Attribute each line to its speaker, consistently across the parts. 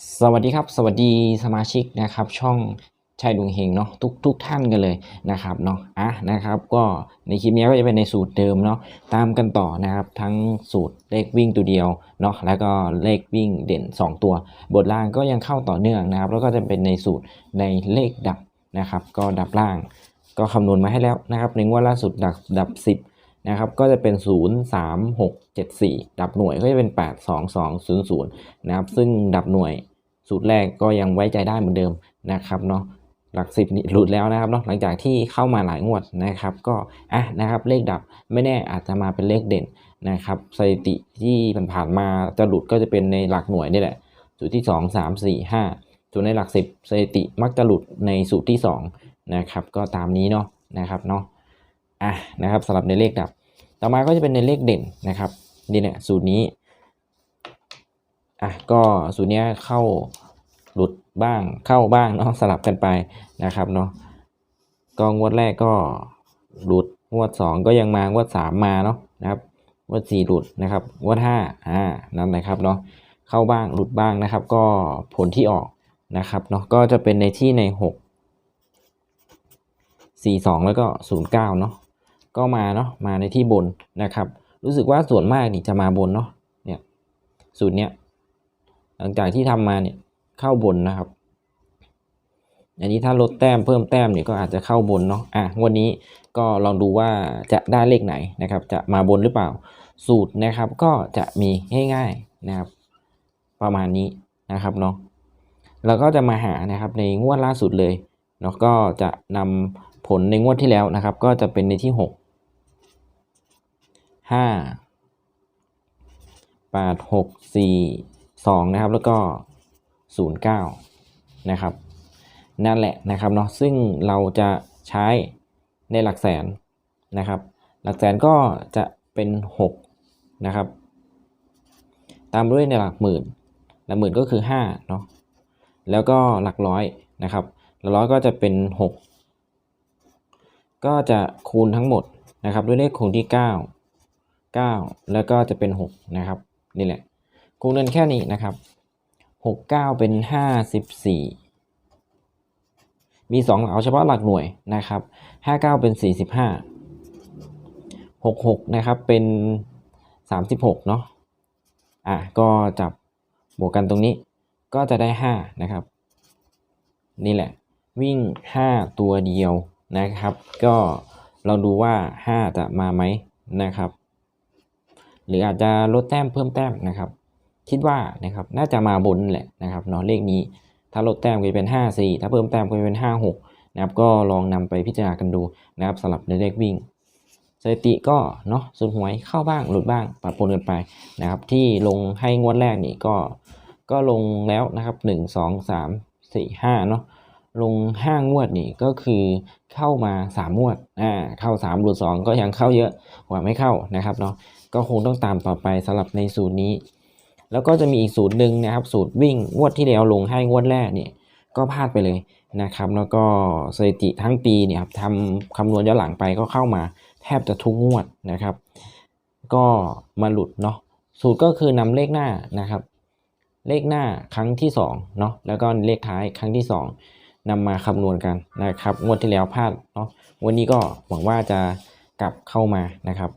Speaker 1: สวัสดีครับ สวัสดีสมาชิกนะครับ ช่องชายดวงเฮงเนาะทุกทุกท่านกันเลยนะครับเนาะอะนะครับ ก็ในคลิปนี้ก็จะเป็นในสูตรเดิมเนาะตามกันต่อนะครับ ทั้งสูตรเลขวิ่งตัวเดียวเนาะแล้วก็เลขวิ่งเด่น 2 ตัว บทล่างก็ยังเข้าต่อเนื่องนะครับ แล้วก็จะเป็นในสูตรในเลขดับนะครับ ก็ดับล่าง ก็คำนวณมาให้แล้วนะครับในงวดล่าสุดดับดับ 10นะครับก็จะเป็น 0 3 6 7 4 ดับหน่วยก็จะเป็น 8 2 2 0 0 นะครับ ซึ่งดับหน่วย สูตรแรกก็ยังไว้ใจได้เหมือนเดิมนะครับเนาะหลักสิบนี่หลุดแล้วนะครับเนาะหลังจากที่เข้ามาหลายงวดนะครับ ก็อะนะครับเลขดับไม่แน่อาจจะมาเป็นเลขเด่นนะครับสถิติที่ผ่านๆมาจะหลุดก็จะเป็นในหลักหน่วยนี่แหละ สูตรที่ 2 3 4 5ส่วนในหลัก 10สถิติมักจะหลุดในสูตรที่2นะครับก็ตามนี้เนาะนะครับเนาะอะนะครับสำหรับในเลขดับ ต่อมาก็จะเป็นในเลขเด่นนะครับนี่แหละสูตรนี้ อะก็สูตรเนี้ยเข้าหลุดบ้างเข้าบ้างเนาะสลับกันไปนะครับเนาะก็งวดแรกก็หลุดงวด 2 ก็ยังมางวด 3 มาเนาะนะครับงวด 4 หลุดนะครับงวด5อ่านั่นนะครับเนาะเข้าบ้างหลุดบ้างนะครับ ก็ผลที่ออกนะครับเนาะก็จะเป็นในที่ใน 6 4 2 แล้วก็ 0 9เนาะก็มาเนาะมาในที่บนนะครับ รู้สึกว่าส่วนมากนี่จะมาบนเนาะเนี่ยสูตรเนี้ย หลังจากที่ทำมาเนี่ยเข้าบนนะครับ อันนี้ถ้าลดแต้มเพิ่มแต้มเนี่ยก็อาจจะเข้าบนเนาะอะงวันนี้ก็ลองดูว่าจะได้เลขไหนนะครับ จะมาบนหรือเปล่า สูตรนะครับก็จะมีง่ายๆนะครับ ประมาณนี้นะครับเนาะแล้วก็จะมาหานะครับในงวดล่าสุดเลยเนาะก็จะนำผลในงวดที่แล้วนะครับ ก็จะเป็นในที่หกห้าแปดหกสี่สองนะครับ แล้วก็ศูนย์เก้านะครับ นั่นแหละนะครับเนาะซึ่งเราจะใช้ในหลักแสนนะครับ หลักแสนก็จะเป็นหกนะครับ ตามด้วยในหลักหมื่นหลักหมื่นก็คือห้าเนาะแล้วก็หลักร้อยนะครับหลักร้อยก็จะเป็นหกก็จะคูณทั้งหมดนะครับ ด้วยเลขคูณที่เก้า9แล้วก็จะเป็น 6 นะครับ นี่แหละ คูณกันแค่นี้นะครับ6 9เป็น54มี2หลักเอาเฉพาะหลักหน่วยนะครับ59เป็น45 66นะครับเป็น36เนาะอะก็จับบวกกันตรงนี้ก็จะได้5นะครับ นี่แหละ วิ่ง5ตัวเดียวนะครับ ก็เราดูว่า5จะมาไหมนะครับ หรืออาจจะลดแต้มเพิ่มแต้มนะครับ คิดว่านะครับน่าจะมาบนแหละนะครับเนาะเลขนี้ถ้าลดแต้มก็จะเป็น 5 4 ถ้าเพิ่มแต้มก็จะเป็น 5 6นะครับก็ลองนำไปพิจารณากันดูนะครับสำหรับในเลขวิ่งสถิติก็เนาะส่วนหวยเข้าบ้างหลุดบ้างปรับปนกันไปนะครับที่ลงให้งวดแรกนี่ก็ก็ลงแล้วนะครับ 1 2 3 4 5เนาะลง 5 งวดนี่ก็คือเข้ามา 3 งวดอ่าเข้า 3 หลุด 2 ก็ยังเข้าเยอะกว่าไม่เข้านะครับเนาะก็คงต้องตามต่อไปสำหรับในสูตรนี้ แล้วก็จะมีอีกสูตรหนึ่งนะครับ สูตรวิ่งงวดที่แล้วลงให้งวดแรกเนี่ยก็พลาดไปเลยนะครับ แล้วก็สถิติทั้งปีเนี่ยครับทำคำนวณย้อนหลังไปก็เข้ามาแทบจะทุกงวดนะครับ ก็มาหลุดเนาะสูตรก็คือนำเลขหน้านะครับ เลขหน้าครั้งที่2เนาะแล้วก็เลขท้ายครั้งที่ 2นำมาคำนวณกันนะครับ งวดที่แล้วพลาดเนาะวันนี้ก็หวังว่าจะกลับเข้ามานะครับ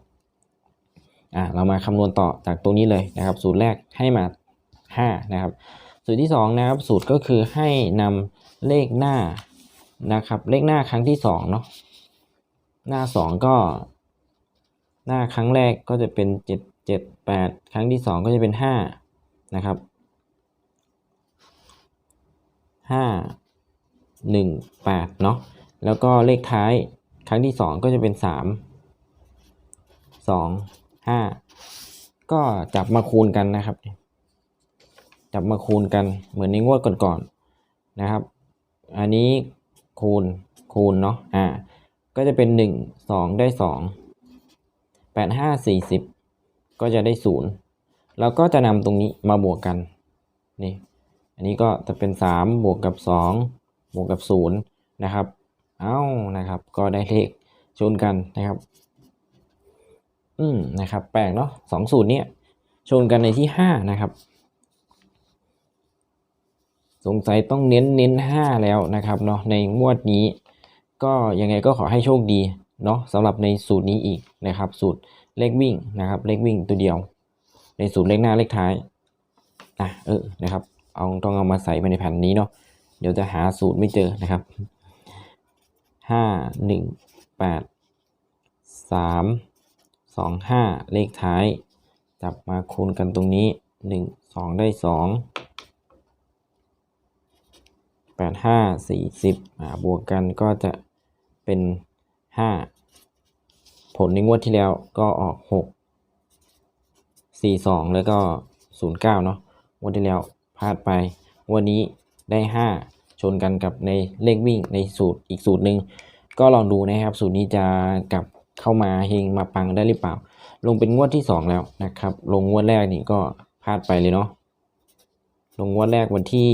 Speaker 1: อ่าเรามาคำนวณต่อจากตรงนี้เลยนะครับ สูตรแรกให้มา 5 นะครับ สูตรที่ 2 นะครับ สูตรก็คือให้นำเลขหน้านะครับ เลขหน้าครั้งที่2เนาะหน้า 2 ก็ หน้าครั้งแรกก็จะเป็น 7 7 8 ครั้งที่ 2 ก็จะเป็น 5 นะครับ 5 1 8เนาะแล้วก็เลขท้ายครั้งที่ 2 ก็จะเป็น 3 2 ห้าก็จับมาคูณกันนะครับ จับมาคูณกันเหมือนในงวดก่อนๆนะครับ อันนี้คูณคูณเนาะอ่าก็จะเป็นหนึ่งสองได้สองแปดห้าสี่สิบก็จะได้ศูนย์แล้วก็จะนำตรงนี้มาบวกกันนี่อันนี้ก็จะเป็นสามบวกกับสองบวกกับศูนย์นะครับ เอ้านะครับ ก็ได้เลขชนกันนะครับ อืมนะครับ แปลกเนาะสองสูตรเนี้ยชนกันในที่ห้านะครับ สงสัยต้องเน้นเน้นห้าแล้วนะครับเนาะในงวดนี้ ก็ยังไงก็ขอให้โชคดีเนาะสำหรับในสูตรนี้อีกนะครับ สูตรเลขวิ่งนะครับ เลขวิ่งตัวเดียว ในสูตรเลขหน้าเลขท้ายอะเออนะครับ เอาต้องเอามาใส่ไปในแผ่นนี้เนาะเดี๋ยวจะหาสูตรไม่เจอนะครับห้าหนึ่งแปดสาม สองห้าเลขท้าย จับมาคูณกันตรงนี้หนึ่งสองได้สองแปดห้าสี่สิบอ่าบวกกันก็จะเป็นห้าผลในงวดที่แล้วก็ออกหกสี่สองแล้วก็ศูนย์เก้าเนาะงวดที่แล้วพลาดไป วันนี้ได้ห้าชนกันกับในเลขวิ่งในสูตรอีกสูตรหนึ่งก็ลองดูนะครับ สูตรนี้จะกลับ เข้ามาเฮงมาปังได้หรือเปล่า ลงเป็นงวดที่ 2 แล้วนะครับ ลงงวดแรกนี่ก็พลาดไปเลยเนาะลงงวดแรกวันที่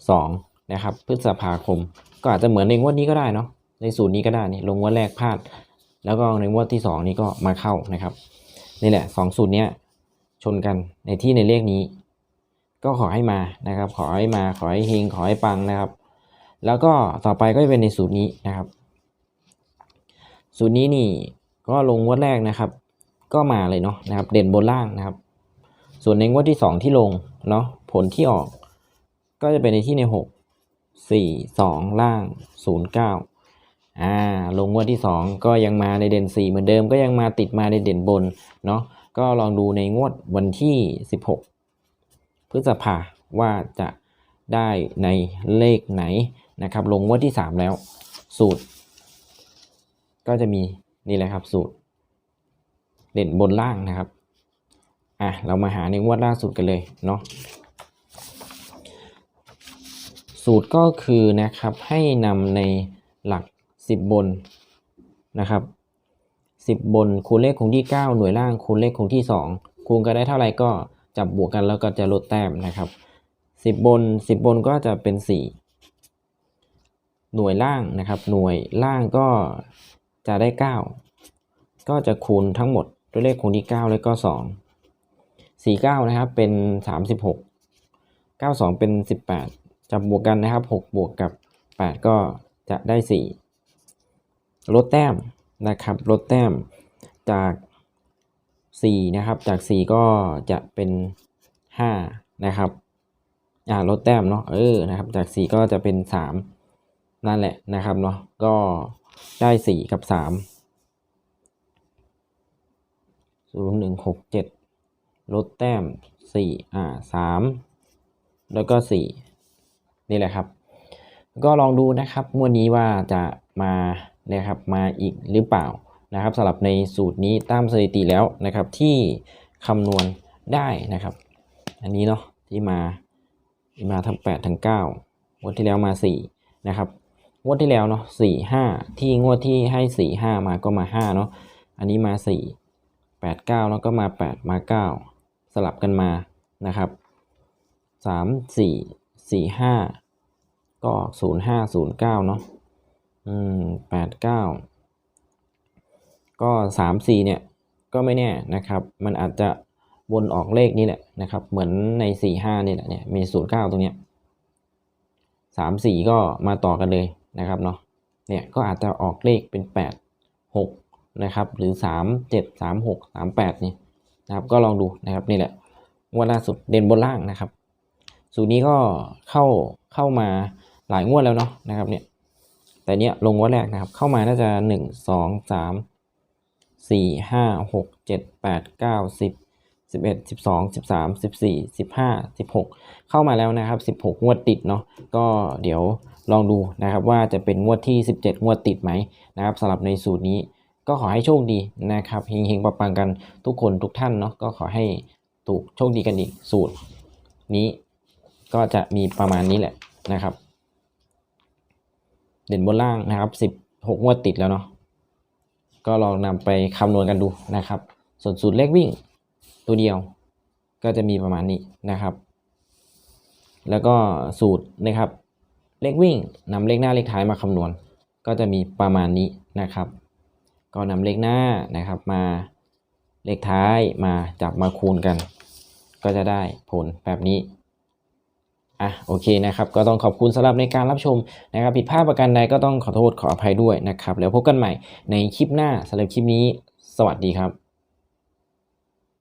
Speaker 1: 2 นะครับ พฤษภาคม ก็อาจจะเหมือนในงวดนี้ก็ได้เนาะในสูตรนี้ก็ได้นี่ลงงวดแรกพลาด แล้วก็ในงวดที่ 2 นี้ก็มาเข้านะครับนี่แหละ2สูตรเนี้ยชนกันในที่ในเลขนี้ ก็ขอให้มานะครับ ขอให้มาขอให้เฮงขอให้ปังนะครับ แล้วก็ต่อไปก็จะเป็นในสูตรนี้นะครับ สูตรนี้นี่ก็ลงงวดแรกนะครับ ก็มาเลยเนาะนะครับ เด่นบนล่างนะครับ ส่วนในงวดที่ 2 ที่ลงเนาะผลที่ออก ก็จะเป็นในที่ใน 6 4 2 ล่าง 0 9อ่าลงงวดที่ 2 ก็ยังมาในเด่น 4 เหมือนเดิมก็ยังมาติดมาในเด่นบนเนาะก็ลองดูในงวดวันที่ 16 พฤษภาว่าจะได้ในเลขไหนนะครับ ลงงวดที่ 3 แล้วสูตร ก็จะมีนี่แหละครับสูตร เด่นบนล่างนะครับอะเรามาหาในงวดล่าสุดกันเลยเนาะสูตรก็คือนะครับให้นำในหลัก 10 บนนะครับ 10 บนคูณเลขคงที่ 9 หน่วยล่างคูณเลขคงที่ 2 คูณกันได้เท่าไหร่ก็จับบวกกันแล้วก็จะลดแต้มนะครับ 10 บน 10 บนก็จะเป็น 4 หน่วยล่างนะครับ หน่วยล่างก็ จะได้ 9 ก็จะคูณทั้งหมดด้วยเลขคูณที่ 9 แล้วก็ 2 4 9 นะครับ เป็น 36 92 เป็น 18 จับบวกกันนะครับ 6 บวกกับ 8 ก็จะได้ 4 ลดแต้มนะครับ ลดแต้มจาก 4 นะครับ จาก 4 ก็จะเป็น 5 นะครับอ่าลดแต้มเนาะเออนะครับ จาก 4 ก็จะเป็น 3 นั่นแหละนะครับเนาะก็ ได้4กับ3 0 1 6 7ลดแต้ม4อ่า3แล้วก็4นี่แหละครับ ก็ลองดูนะครับงวดนี้ว่าจะมานะครับมาอีกหรือเปล่านะครับสำหรับในสูตรนี้ตามสถิติแล้วนะครับที่คำนวณได้นะครับ อันนี้เนาะที่มามาทั้ง8ทั้ง9งวดที่แล้วมา4นะครับ งวดที่แล้วเนาะ4 5ที่งวดที่ให้4 5มาก็มา5เนาะอันนี้มา4 8 9แปดเก้าแล้วก็มา8มา9สลับกันมานะครับ3 4 4 5ก็0 5 0 9เก้าเนาะอืม8 9ก็3 4เนี่ยก็ไม่แน่นะครับ มันอาจจะวนออกเลขนี้แหละนะครับ เหมือนใน4 5นี่แหละเนี่ยมี0 9ตรงเนี้ย3 4ก็มาต่อกันเลย นะครับเนาะเนี่ยก็อาจจะออกเลขเป็น 8 6นะครับหรือ 3 7 3 6 3 8นี่นะครับก็ลองดูนะครับนี่แหละงวดล่าสุดเด่นบนล่างนะครับ สูตรนี้ก็เข้าเข้ามาหลายงวดแล้วเนาะนะครับเนี่ยแต่เนี้ยลงงวดแรกนะครับ เข้ามาน่าจะหนึ่งสองสามสี่ห้าหกเจ็ดแปดเก้าสิบสิบเอ็ดสิบสองสิบสามสิบสี่สิบห้าสิบหกเข้ามาแล้วนะครับสิบหกงวดติดเนาะก็เดี๋ยว ลองดูนะครับว่าจะเป็นงวดที่สิบเจ็ดงวดติดไหมนะครับสำหรับในสูตรนี้ก็ขอให้โชคดีนะครับเฮงๆปังๆกันทุกคนทุกท่านเนาะก็ขอให้ถูกโชคดีกันอีกสูตร นี้ก็จะมีประมาณนี้แหละนะครับ เด่นบนล่างนะครับสิบหกงวดติดแล้วเนาะก็ลองนำไปคำนวณกันดูนะครับ ส่วนสูตรเลขวิ่งตัวเดียวก็จะมีประมาณนี้นะครับ แล้วก็สูตรนะครับ เลขวิ่งนำเลขหน้าเลขท้ายมาคำนวณ ก็จะมีประมาณนี้นะครับ ก็นำเลขหน้านะครับมาเลขท้ายมาจับมาคูณกัน ก็จะได้ผลแบบนี้อะโอเคนะครับก็ต้องขอบคุณสำหรับในการรับชมนะครับผิดพลาดประการใดก็ต้องขอโทษขออภัยด้วยนะครับ แล้วพบกันใหม่ในคลิปหน้าสำหรับคลิปนี้ สวัสดีครับ